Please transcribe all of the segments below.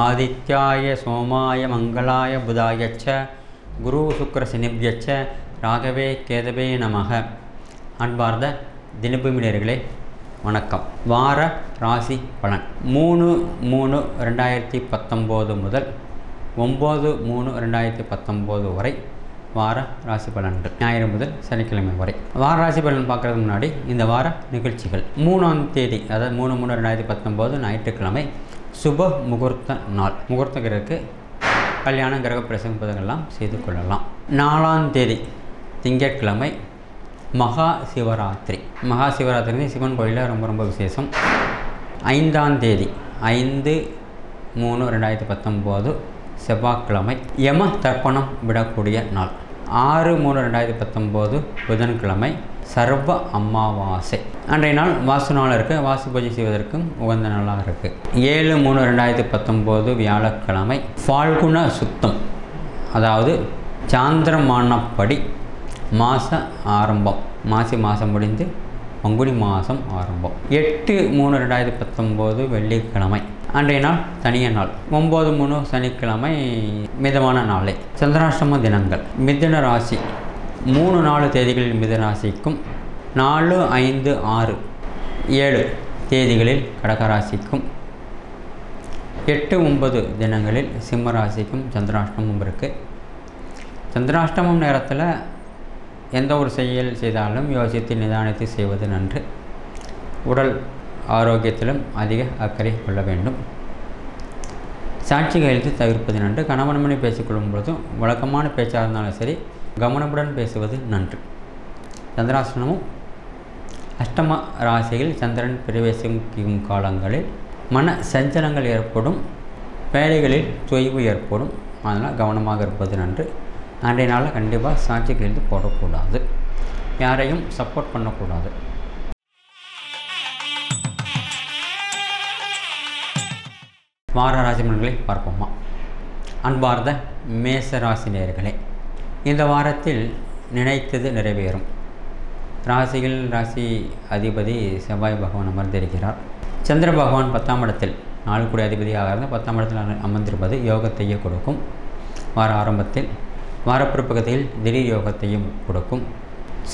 ஆதித்யாய சோமாய மங்களாய புதாயச்ச குரு சுக்கர சினிப்யச்ச ராகவே கேதவே நமக. அன்பார்ந்த தினபூமினியர்களே வணக்கம். வார ராசி பலன். மூணு மூணு ரெண்டாயிரத்தி பத்தொம்போது முதல் ஒம்பது மூணு ரெண்டாயிரத்தி பத்தொம்போது வரை வார ராசி பலன்கள் ஞாயிறு முதல் சனிக்கிழமை வரை. வார ராசி பலன் பார்க்குறதுக்கு முன்னாடி இந்த வார நிகழ்ச்சிகள். மூணாம் தேதி அதாவது மூணு மூணு ரெண்டாயிரத்தி பத்தொம்போது ஞாயிற்றுக்கிழமை சுப முகூர்த்த நாள். முகூர்த்த கிரகக்கு கல்யாண கிரக பிரசங்கெல்லாம் செய்து கொள்ளலாம். நாலாம் தேதி திங்கட்கிழமை மகா சிவராத்திரி. மகா சிவராத்திரி சிவன் கோயிலில் ரொம்ப ரொம்ப விசேஷம். ஐந்தாம் தேதி ஐந்து மூணு ரெண்டாயிரத்தி பத்தொம்போது செவ்வாய்க்கிழமை யம தர்ப்பணம் விடக்கூடிய நாள். ஆறு மூணு ரெண்டாயிரத்தி பத்தொம்போது புதன்கிழமை சர்வ அமாவாசை. அன்றைய நாள் வாசு நாள் இருக்குது வாசு பூஜை செய்வதற்கும் உகந்த நாளாக இருக்குது ஏழு மூணு ரெண்டாயிரத்தி பத்தொம்போது வியாழக்கிழமை ஃபால்குண சுத்தம். அதாவது சாந்திரமானப்படி மாத ஆரம்பம். மாசி மாதம் முடிந்து பங்குனி மாதம் ஆரம்பம். எட்டு மூணு ரெண்டாயிரத்தி பத்தொம்போது வெள்ளிக்கிழமை. அன்றைய நாள் தனிய நாள். ஒம்பது மூணு சனிக்கிழமை மிதமான நாளை. சந்திராஷ்டம தினங்கள். மிதுன ராசி. மூணு நாலு தேதிகளில் மிதுன ராசிக்கும் நாலு ஐந்து ஆறு ஏழு தேதிகளில் கடகராசிக்கும் எட்டு ஒன்பது தினங்களில் சிம்ம ராசிக்கும் சந்திராஷ்டமம் இருக்குது சந்திராஷ்டமம் நேரத்தில் எந்த ஒரு செயல் செய்தாலும் யோசித்து நிதானித்து செய்வது நன்று. உடல் ஆரோக்கியத்திலும் அதிக அக்கறை கொள்ள வேண்டும். சாட்சி கையெழுத்து தவிர்ப்பது நன்று. கணவன் மணி பேசிக்கொள்ளும் பொழுதும் வழக்கமான பேச்சாக இருந்தாலும் சரி கவனமுடன் பேசுவது நன்று. சந்திராசனமும் அஷ்டம ராசியில் சந்திரன் பிரவேசிக்கும் காலங்களில் மன சஞ்சலங்கள் ஏற்படும் வேலைகளில் தொய்வு ஏற்படும். அதனால் கவனமாக இருப்பது நன்று. அன்றைய நாளில் கண்டிப்பாக சாட்சி கையெழுத்து போடக்கூடாது. யாரையும் சப்போர்ட் பண்ணக்கூடாது. வார ராசி பார்ப்போமா? அன்பார்ந்த மேச ராசி நேர்களே இந்த வாரத்தில் நினைத்தது நிறைவேறும். ராசியில் ராசி அதிபதி செவ்வாய் பகவான் அமர்ந்திருக்கிறார். சந்திர பகவான் பத்தாம் இடத்தில் நாளுக்குடி அதிபதியாக இருந்து பத்தாம் இடத்தில் அமர்ந்திருப்பது யோகத்தையே கொடுக்கும். வார ஆரம்பத்தில் வாரப்பிற்பகுதியில் திடீர் யோகத்தையும் கொடுக்கும்.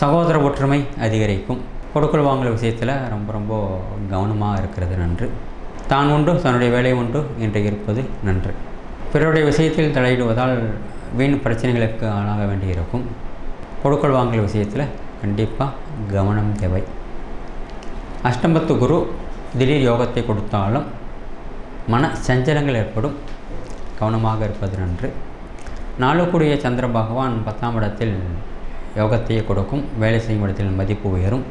சகோதர ஒற்றுமை அதிகரிக்கும். கொடுக்கல் வாங்கல் விஷயத்தில் ரொம்ப ரொம்ப கவனமாக இருக்கிறது நன்று. தான் உண்டு தன்னுடைய வேலை உண்டு என்று இருப்பது நன்று. பிறருடைய விஷயத்தில் தலையிடுவதால் வீண் பிரச்சனைகளுக்கு ஆளாக வேண்டியிருக்கும். கொடுக்கல் வாங்கல் விஷயத்தில் கண்டிப்பாக கவனம் தேவை. அஷ்டமத்து குரு திடீர் யோகத்தை கொடுத்தாலும் மன சஞ்சலங்கள் ஏற்படும். கவனமாக இருப்பது நன்று. நாளுக்குரிய சந்திர பகவான் பத்தாம் இடத்தில் யோகத்தையே கொடுக்கும். வேலை செய்யும் இடத்தில் மதிப்பு உயரும்.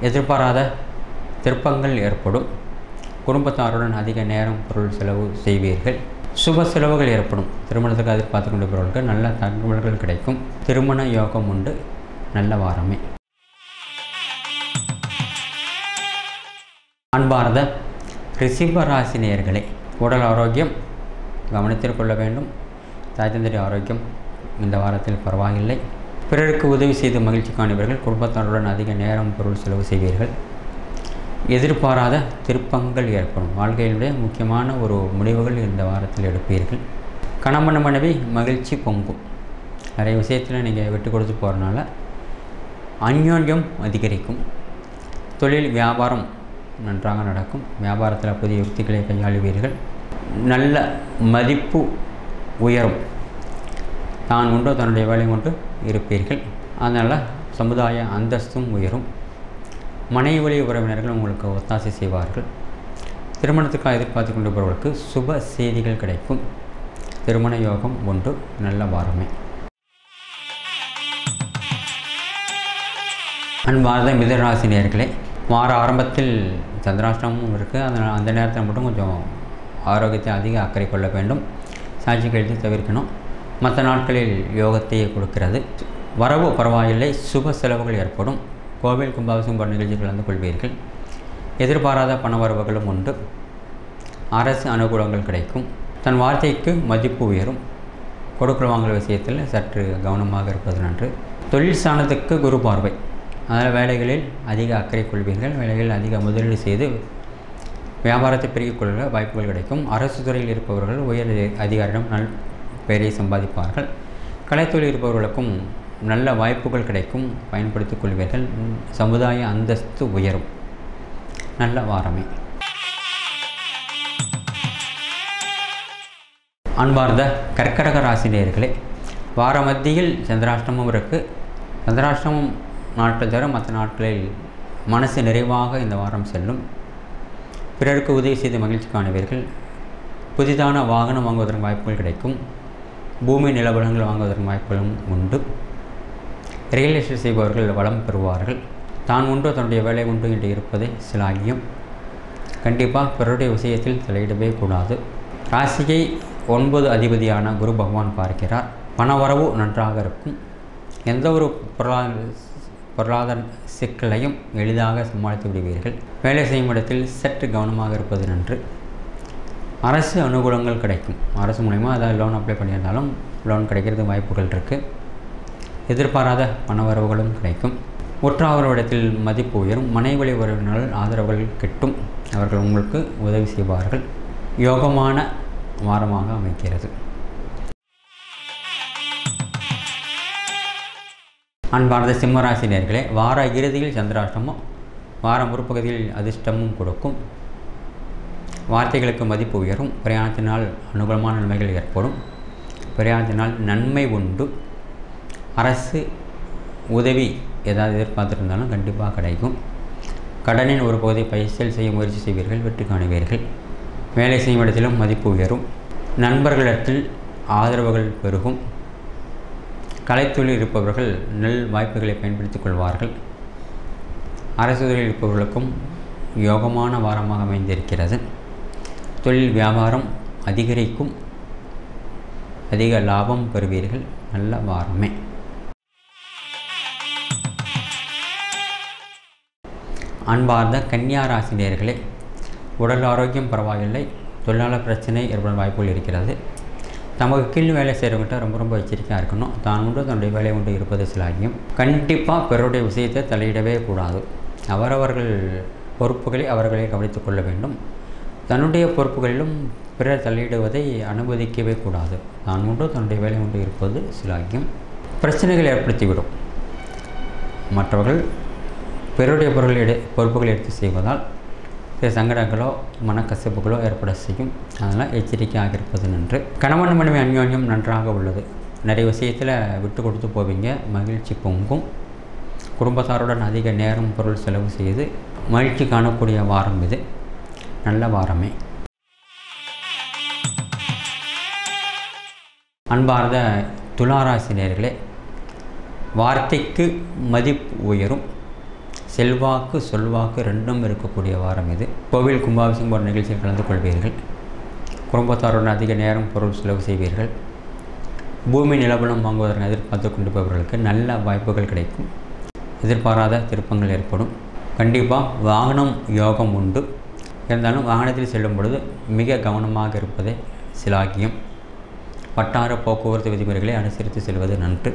எதிர்பாராத திருப்பங்கள் ஏற்படும். குடும்பத்தாருடன் அதிக நேரம் பொருள் செலவு செய்வீர்கள். சுப செலவுகள் ஏற்படும். திருமணத்துக்கு எதிர்பார்த்து கொண்டிருப்பவர்களுக்கு நல்ல தகவல்கள் கிடைக்கும். திருமண யோகம் உண்டு. நல்ல வாரமே. அன்பார்ந்த ரிஷிப ராசி உடல் ஆரோக்கியம் கவனத்தில் கொள்ள வேண்டும். தாய் தந்திரி ஆரோக்கியம் இந்த வாரத்தில் பரவாயில்லை. பிறருக்கு உதவி செய்து மகிழ்ச்சி காணுவீர்கள் குடும்பத்தாருடன் அதிக நேரம் பொருள் செலவு செய்வீர்கள். எதிர்பாராத திருப்பங்கள் ஏற்படும். வாழ்க்கையினுடைய முக்கியமான ஒரு முடிவுகள் இந்த வாரத்தில் எடுப்பீர்கள். கணவன் மனைவி மகிழ்ச்சி பொங்கும். நிறைய விஷயத்தில் நீங்கள் விட்டு கொடுத்து போகிறனால அந்யோன்யம் அதிகரிக்கும். தொழில் வியாபாரம் நன்றாக நடக்கும். வியாபாரத்தில் புதிய யுக்திகளை கையாளுவீர்கள். நல்ல மதிப்பு உயரும். தான் உண்டு தன்னுடைய வேலை கொண்டு இருப்பீர்கள். அதனால் சமுதாய அந்தஸ்தும் உயரும். மனைவி வழி உறவினர்கள் உங்களுக்கு ஒத்தாசை செய்வார்கள். திருமணத்துக்காக எதிர்பார்த்து கொண்டிருப்பவர்களுக்கு சுப செய்திகள் கிடைக்கும். திருமண யோகம் ஒன்று நல்ல வாரமே. அன்பார்ந்த மிதராசி நேர்களே வார ஆரம்பத்தில் சந்திராஷ்டமும் இருக்குது அதனால் அந்த நேரத்தில் மட்டும் கொஞ்சம் ஆரோக்கியத்தை அதிக அக்கறை கொள்ள வேண்டும். சாட்சி கழித்து தவிர்க்கணும். மற்ற நாட்களில் யோகத்தையே கொடுக்கிறது. வரவு பரவாயில்லை. சுப செலவுகள் ஏற்படும். கோவில் கும்பாபிஷேகம் போன்ற நிகழ்ச்சிகள் கலந்து கொள்வீர்கள். எதிர்பாராத பணவரவுகளும் உண்டு. அரசு அனுகூலங்கள் கிடைக்கும். தன் வார்த்தைக்கு மதிப்பு உயரும். கொடுக்கல் வாங்கல் விஷயத்தில் சற்று கவனமாக இருப்பது நன்று. தொழில் ஸ்தானத்துக்கு குரு பார்வை. அதனால் வேலைகளில் அதிக அக்கறை கொள்வீர்கள். வேலைகளில் அதிக முதலீடு செய்து வியாபாரத்தை பெருகிக் கொள்ள வாய்ப்புகள் கிடைக்கும். அரசு துறையில் இருப்பவர்கள் உயர் அதிகாரிடம் நல் பெயரை சம்பாதிப்பார்கள். கலைத்துறையில் இருப்பவர்களுக்கும் நல்ல வாய்ப்புகள் கிடைக்கும் பயன்படுத்திக் கொள்வீர்கள். சமுதாய அந்தஸ்து உயரும். நல்ல வாரமே. அன்பார்ந்த கர்க்கடக ராசினியர்களே வார மத்தியில் சந்திராஷ்டமம் இருக்குது சந்திராஷ்டமம் நாட்கள் தவிர மற்ற நாட்களில் மனசு நிறைவாக இந்த வாரம் செல்லும். பிறருக்கு உதவி செய்து மகிழ்ச்சி காணுவீர்கள். புதிதான வாகனம் வாங்குவதற்கு வாய்ப்புகள் கிடைக்கும். பூமி நிலவரங்கள் வாங்குவதற்கு வாய்ப்புகளும் உண்டு. ரியல் எஸ்டேட் செய்பவர்கள் வளம் பெறுவார்கள். தான் உண்டு தன்னுடைய வேலை உண்டு என்று இருப்பதே சிலாகியம். கண்டிப்பாக பிறருடைய விஷயத்தில் தலையிடவே கூடாது. ராசியை ஒன்பது அதிபதியான குரு பகவான் பார்க்கிறார். பணவரவு நன்றாக இருக்கும். எந்த ஒரு பொருளாதார பொருளாதார சிக்கலையும் எளிதாக சமாளித்து விடுவீர்கள். வேலை செய்யும் இடத்தில் சற்று கவனமாக இருப்பது நன்று. அரசு அனுகூலங்கள் கிடைக்கும். அரசு மூலயமா ஏதாவது லோன் அப்ளை பண்ணியிருந்தாலும் லோன் கிடைக்கிறது வாய்ப்புகள் இருக்குது எதிர்பாராத பணவரவுகளும் கிடைக்கும். உற்றாவரிடத்தில் மதிப்பு உயரும். மனைவழி உறவினர்கள் ஆதரவுகள் கிட்டும். அவர்கள் உங்களுக்கு உதவி செய்வார்கள். யோகமான வாரமாக அமைக்கிறது அன்பார்ந்த சிம்மராசினியர்களே வார இறுதியில் சந்திராஷ்டமும் வார முற்பகுதியில் அதிர்ஷ்டமும் கொடுக்கும். வார்த்தைகளுக்கு மதிப்பு உயரும். பிரயாணத்தினால் அனுகூலமான நன்மைகள் ஏற்படும். பிரயாணத்தினால் நன்மை உண்டு. அரசு உதவி ஏதாவது எதிர்பார்த்துருந்தாலும் கண்டிப்பாக கிடைக்கும். கடனின் ஒரு பகுதியை பைசல் செய்ய முயற்சி செய்வீர்கள் வெற்றி காணுவீர்கள். வேலை செய்யும் இடத்திலும் மதிப்பு உயரும். நண்பர்களிடத்தில் ஆதரவுகள் பெருகும். கலைத்தொழில் இருப்பவர்கள் நல் வாய்ப்புகளை பயன்படுத்திக் கொள்வார்கள். அரசு தொழில் இருப்பவர்களுக்கும் யோகமான வாரமாக அமைந்திருக்கிறது. தொழில் வியாபாரம் அதிகரிக்கும். அதிக லாபம் பெறுவீர்கள். நல்ல வாரமே. அன்பார்ந்த கன்னியா ராசினியர்களே உடல் ஆரோக்கியம் பரவாயில்லை தொழிலாளர் பிரச்சனை ஏற்படும் வாய்ப்புகள் இருக்கிறது. நமக்கு கீழ் வேலை செய்கிறவங்ககிட்ட ரொம்ப ரொம்ப எச்சரிக்கையாக இருக்கணும். தான் உண்டு தன்னுடைய வேலை உண்டு இருப்பது சிலாகியும். கண்டிப்பாக பிறருடைய விஷயத்தை தலையிடவே கூடாது. அவரவர்கள் பொறுப்புகளை அவர்களே கவனித்துக் கொள்ள வேண்டும். தன்னுடைய பொறுப்புகளிலும் பிறர் தலையிடுவதை அனுமதிக்கவே கூடாது. தான் உண்டு தன்னுடைய வேலை உண்டு இருப்பது சிலாகியம். பிரச்சனைகள் ஏற்படுத்திவிடும். மற்றவர்கள் பிறருடைய பொருள் பொறுப்புகளை எடுத்து செய்வதால் சில சங்கடங்களோ மனக்கசப்புகளோ ஏற்பட செய்யும். அதனால் எச்சரிக்கையாக இருப்பது நன்று. கணவன் மனைவி அந்யோன்யம் நன்றாக உள்ளது. நிறைய விஷயத்தில் விட்டு கொடுத்து போவீங்க. மகிழ்ச்சி பொங்கும். குடும்பத்தாருடன் அதிக நேரம் பொருள் செலவு செய்து மகிழ்ச்சி காணக்கூடிய வாரம் இது. நல்ல வாரமே. அன்பார்ந்த துளாராசினியர்களே வார்த்தைக்கு மதிப்பு உயரும். செல்வாக்கு சொல்வாக்கு ரெண்டும் இருக்கக்கூடிய வாரம் இது. கோவில் கும்பாபிஷேகம் போன்ற நிகழ்ச்சியில் கலந்து கொள்வீர்கள். குடும்பத்தாருடன் அதிக நேரம் பொருள் செலவு செய்வீர்கள். பூமி நிலபலம் வாங்குவதற்கு எதிர்பார்த்து கொண்டிருப்பவர்களுக்கு நல்ல வாய்ப்புகள் கிடைக்கும். எதிர்பாராத திருப்பங்கள் ஏற்படும். கண்டிப்பாக வாகனம் யோகம் உண்டு. இருந்தாலும் வாகனத்தில் செல்லும் பொழுது மிக கவனமாக இருப்பதே சிலாக்கியம் வட்டார போக்குவரத்து விதிமுறைகளை அனுசரித்து செல்வது நன்று.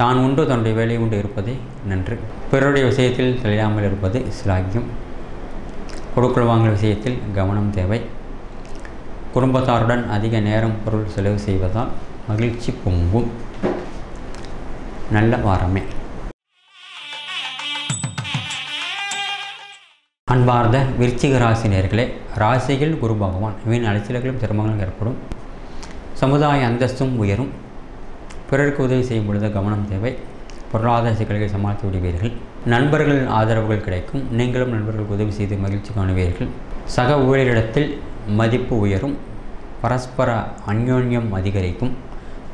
தான் உண்டு தன்னுடைய வேலை உண்டு இருப்பதே நன்று. பிறருடைய விஷயத்தில் தலையாமல் இருப்பது சிலாகியம். கொடுக்கல் வாங்கல் விஷயத்தில் கவனம் தேவை. குடும்பத்தாருடன் அதிக நேரம் பொருள் செலவு செய்வதால் மகிழ்ச்சி பொங்கும். நல்ல வாரமே. அன்பார்ந்த விருச்சிக ராசினியர்களே ராசியில் குரு பகவான். வீண் அலைச்சல்களும் சிரமங்களும் ஏற்படும். சமுதாய அந்தஸ்தும் உயரும். பிறருக்கு உதவி செய்யும் பொழுது கவனம் தேவை. பொருளாதார சிக்கல்களை சமாளித்து விடுவீர்கள். நண்பர்களின் ஆதரவுகள் கிடைக்கும். நீங்களும் நண்பர்களுக்கு உதவி செய்து மகிழ்ச்சி காணுவீர்கள். சக ஊழியரிடத்தில் மதிப்பு உயரும். பரஸ்பர அந்யோன்யம் அதிகரிக்கும்.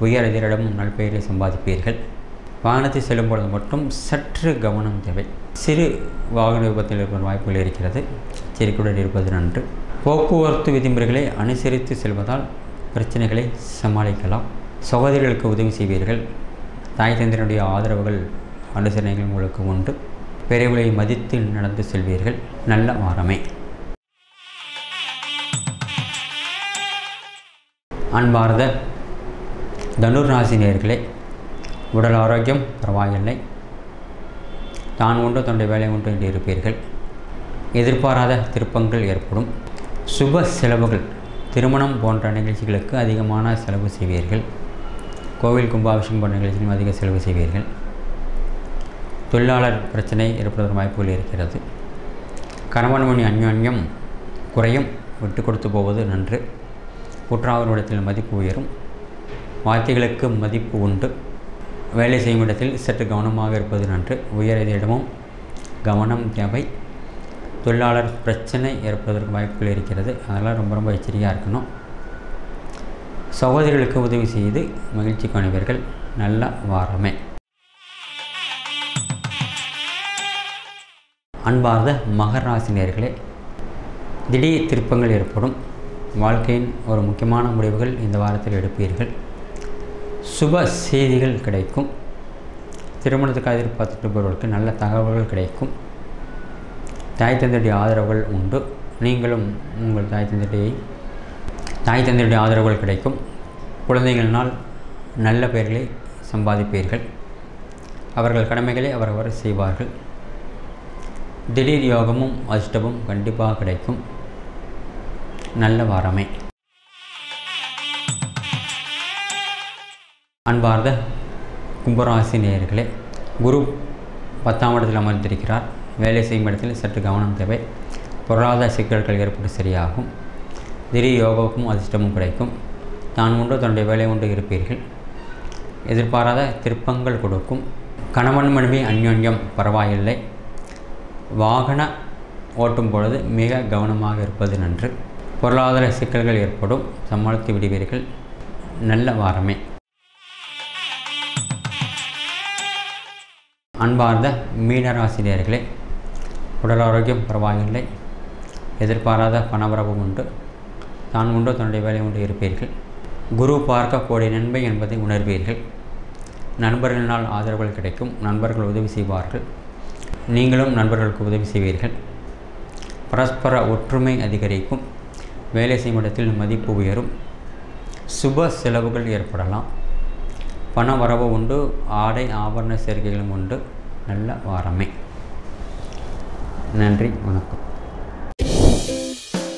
உயர் எதிரிடமும் நல்பெயரை சம்பாதிப்பீர்கள். வாகனத்தை செல்லும் பொழுது மட்டும் சற்று கவனம் தேவை. சிறு வாகன விபத்தில் ஏற்படும் வாய்ப்புகள் இருக்கிறது. எச்சரிக்கையுடன் இருப்பது நன்று. போக்குவரத்து விதிமுறைகளை அனுசரித்து செல்வதால் பிரச்சனைகளை சமாளிக்கலாம். சகோதரிகளுக்கு உதவி செய்வீர்கள். தாய் தந்தையினுடைய ஆதரவுகள் அனுசரணைகள் உங்களுக்கு உண்டு. பெரியவர்களை மதித்து நடந்து செல்வீர்கள். நல்ல வாரமே. அன்பார்ந்த தனுர் ராசி உடல் ஆரோக்கியம் பரவாயில்லை. தான் ஒன்று தன்னுடைய வேலை ஒன்று என்று இருப்பீர்கள். எதிர்பாராத திருப்பங்கள் ஏற்படும். சுப செலவுகள் திருமணம் போன்ற நிகழ்ச்சிகளுக்கு அதிகமான செலவு செய்வீர்கள். கோவில் கும்பாபிஷேகம் போன்ற நிகழ்ச்சியும் அதிக செலவு செய்வீர்கள். தொழிலாளர் பிரச்சனை இருப்பதற்கு வாய்ப்புகள் இருக்கிறது. கணவன் மணி அந்யோன்யம் குறையும் விட்டு கொடுத்து போவது நன்று. குற்றாவரிடத்தில் மதிப்பு உயரும். வார்த்தைகளுக்கு மதிப்பு உண்டு. வேலை செய்யும் இடத்தில் சற்று கவனமாக இருப்பது நன்று. உயரதிடமும் கவனம் தேவை. தொழிலாளர் பிரச்சனை ஏற்படுவதற்கு வாய்ப்புகள் இருக்கிறது. அதெல்லாம் ரொம்ப ரொம்ப எச்சரிக்கையாக இருக்கணும். சகோதரிகளுக்கு உதவி செய்து மகிழ்ச்சி காணுவீர்கள் நல்ல வாரமே. அன்பார்ந்த மகர் ராசினியர்களே திடீர் திருப்பங்கள் ஏற்படும். வாழ்க்கையின் ஒரு முக்கியமான முடிவுகள் இந்த வாரத்தில் எடுப்பீர்கள். சுப செய்திகள் கிடைக்கும். திருமணத்துக்காக எதிர்பார்த்துட்டு நல்ல தகவல்கள் கிடைக்கும். தாய் தந்தையுடைய ஆதரவுகள் உண்டு. நீங்களும் உங்கள் தாய் தந்தையை தாய் தந்தையுடைய ஆதரவுகள் கிடைக்கும். குழந்தைகளினால் நல்ல பெயர்களை சம்பாதிப்பீர்கள். அவர்கள் கடமைகளை அவரவர் செய்வார்கள். திடீர் யோகமும் அதிர்ஷ்டமும் கண்டிப்பாக கிடைக்கும். நல்ல வாரமே. அன்பார்ந்த கும்பராசி நேயர்களே குரு பத்தாம் இடத்தில் அமர்ந்திருக்கிறார். வேலை செய்யும் இடத்தில் சற்று கவனம் தேவை. பொருளாதார சிக்கல்கள் ஏற்பட்டு சரியாகும். திடீர் யோகாவுக்கும் அதிர்ஷ்டமும் கிடைக்கும். தான் உண்டு தன்னுடைய வேலை உண்டு இருப்பீர்கள். எதிர்பாராத திருப்பங்கள் கொடுக்கும். கணவன் மனைவி அந்யோன்யம் பரவாயில்லை. வாகன ஓட்டும் பொழுது மிக கவனமாக இருப்பது நன்று. பொருளாதார சிக்கல்கள் ஏற்படும். சமாளித்து விடுவீர்கள். நல்ல வாரமே. அன்பார்ந்த மீனராசினியர்களே உடல் ஆரோக்கியம் பரவாயில்லை. எதிர்பாராத பணவரவும் உண்டு. தான் உண்டு தன்னுடைய வேலை உண்டு இருப்பீர்கள். குரு பார்க்க நன்மை என்பதை உணர்வீர்கள். நண்பர்களினால் ஆதரவுகள் கிடைக்கும். நண்பர்கள் உதவி செய்வார்கள். நீங்களும் நண்பர்களுக்கு உதவி செய்வீர்கள். பரஸ்பர ஒற்றுமை அதிகரிக்கும். வேலை செய்யும் இடத்தில் மதிப்பு உயரும். சுப செலவுகள் ஏற்படலாம். பண வரவு உண்டு. ஆடை ஆபரண சேர்க்கைகளும் உண்டு. நல்ல வாரமே. நன்றி. வணக்கம்.